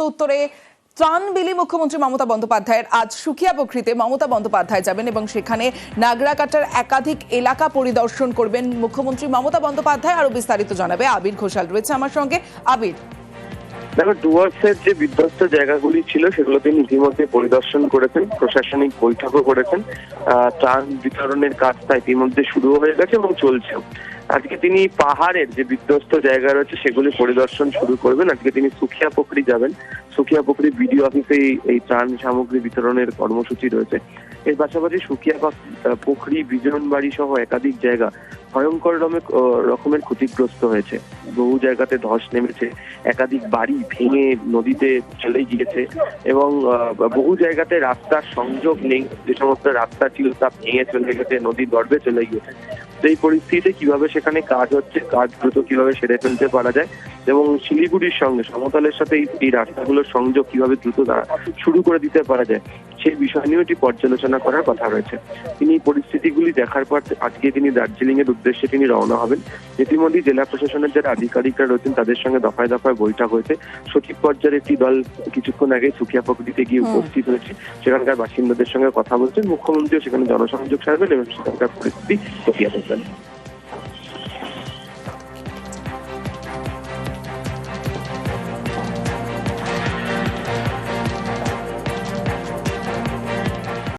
উত্তরে ত্রাণ বিলি মুখ্যমন্ত্রী মমতা বন্দ্যোপাধ্যায়ের আজ সুখিয়া বকরিতে মমতা বন্দ্যোপাধ্যায় যাবেন এবং সেখানে নাগরাকাটার একাধিক এলাকা পরিদর্শন করবেন মুখ্যমন্ত্রী মমতা বন্দ্যোপাধ্যায়। আরও বিস্তারিত জানাবে আবির ঘোষাল। রয়েছে আমার সঙ্গে আবির। দেখো, ডুয়ার্সের যে বিধ্বস্ত জায়গাগুলি ছিল, সেগুলো তিনি ইতিমধ্যে পরিদর্শন করেছেন, প্রশাসনিক বৈঠকও করেছেন। ত্রাণ বিতরণের কাজটা ইতিমধ্যে শুরু হয়ে গেছে এবং চলছে আজকে তিনি পাহাড়ের যে বিধ্বস্ত জায়গা রয়েছে, সেগুলি পরিদর্শন শুরু করবেন। আজকে তিনি সুখিয়া পুকুরি যাবেন। সুখিয়া পুকুরি বিডিও অফিসে এই- ত্রাণ সামগ্রী বিতরণের কর্মসূচি রয়েছে। এর পাশাপাশি সুখিয়া পুখরি বিজন বাড়ি সহ একাধিক জায়গা ভয়ঙ্কর রকমের ক্ষতিগ্রস্ত হয়েছে। বহু জায়গাতে ধস নেমেছে, একাধিক বাড়ি ভেঙে নদীতে চলে গিয়েছে এবং বহু জায়গাতে রাস্তার সংযোগ নেই, যে সমস্ত রাস্তা ছিল তা ভেঙে চলে গেছে, নদীর দর্বে চলে গিয়েছে। তো এই পরিস্থিতিতে কীভাবে সেখানে কাজ হচ্ছে, কাজ দ্রুত কীভাবে সেরে ফেলতে পারা যায় এবং শিলিগুড়ির সঙ্গে সমতলের সাথে এই- রাস্তাগুলোর সংযোগ কীভাবে দ্রুত শুরু করে দিতে পারা যায় সেই বিষয় নিয়েও এটি পর্যালোচনা করার কথা রয়েছে। তিনি পরিস্থিতিগুলি দেখার পর আজকে তিনি দার্জিলিং এর উদ্দেশ্যে তিনি রওনা হবেন। ইতিমধ্যে জেলা প্রশাসনের যারা আধিকারিকরা রয়েছেন তাদের সঙ্গে দফায় দফায় বৈঠক হয়েছে। সচিব পর্যায়ের একটি দল কিছুক্ষণ আগে সুখিয়া প্রকৃতিতে গিয়ে উপস্থিত হয়েছে। সেখানকার বাসিন্দাদের সঙ্গে কথা বলছেন। মুখ্যমন্ত্রীও সেখানে জনসংযোগ সারবেন এবং সেখানকার পরিস্থিতি খতিয়ে দেখবেন।